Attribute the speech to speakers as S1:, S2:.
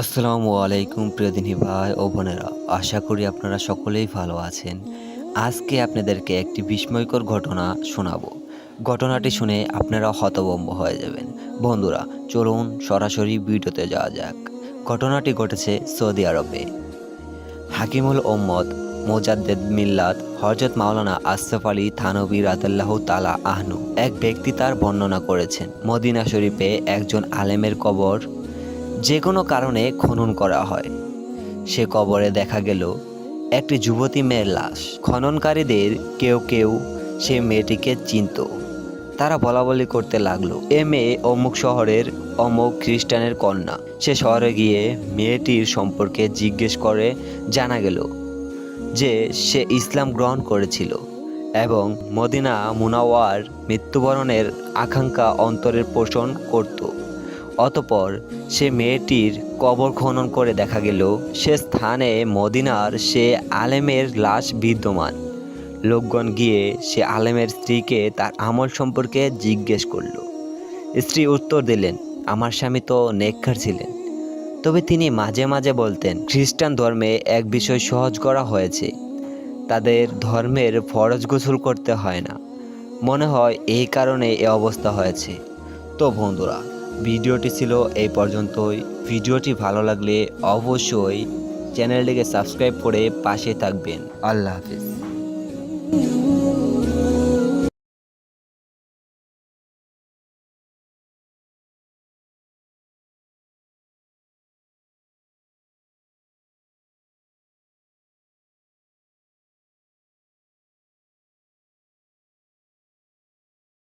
S1: আসসালামু আলাইকুম প্রিয় প্রিয়দিনী ভাই ও বোনেরা, আশা করি আপনারা সকলেই ভালো আছেন। আজকে আপনাদেরকে একটি বিস্ময়কর ঘটনা শোনাবো। ঘটনাটি শুনে আপনারা হতভম্ব হয়ে যাবেন। বন্ধুরা, চলুন সরাসরি ভিডিওতে যাওয়া যাক। ঘটনাটি ঘটেছে সৌদি আরবে। হাকিমুল ওম্মদ মোজাদ্দেদ মিল্লাত হজরত মাওলানা আশরাফ আলী থানবী রাদাল্লাহ তালা আহনু এক ব্যক্তি তার বর্ণনা করেছেন, মদিনা শরীফে একজন আলেমের কবর যে কোনো কারণে খনন করা হয়। সে কবরে দেখা গেল একটি যুবতী মেয়ের লাশ। খননকারীদের কেউ কেউ সে মেয়েটিকে চিনত। তারা বলা বলি করতে লাগল, এ মেয়ে অমুক শহরের অমুক খ্রিস্টানের কন্যা। সে শহরে গিয়ে মেয়েটির সম্পর্কে জিজ্ঞেস করে জানা গেল যে সে ইসলাম গ্রহণ করেছিল এবং মদিনা মুনাওয়ার মৃত্যুবরণের আকাঙ্ক্ষা অন্তরের পোষণ করত। অতপর সে মেয়েটির কবর খনন করে দেখা গেল, সে স্থানে মদিনার সে আলেমের লাশ বিদ্যমান। লোকগণ গিয়ে সে আলেমের স্ত্রীকে তার আমল সম্পর্কে জিজ্ঞেস করল। স্ত্রী উত্তর দিলেন, আমার স্বামী তো নেককার ছিলেন। তবে তিনি মাঝে মাঝে বলতেন, খ্রিস্টান ধর্মে এক বিষয় সহজ করা হয়েছে। তাদের ধর্মের ফরজ গোসল করতে হয় না। মনে হয় এই কারণে এ অবস্থা হয়েছে। তো বন্ধুরা ভিডিওটি ছিল এই পর্যন্তই। ভিডিওটি ভালো লাগলে অবশ্যই চ্যানেলটিকে সাবস্ক্রাইব করে পাশে থাকবেন। আল্লাহ হাফিজ।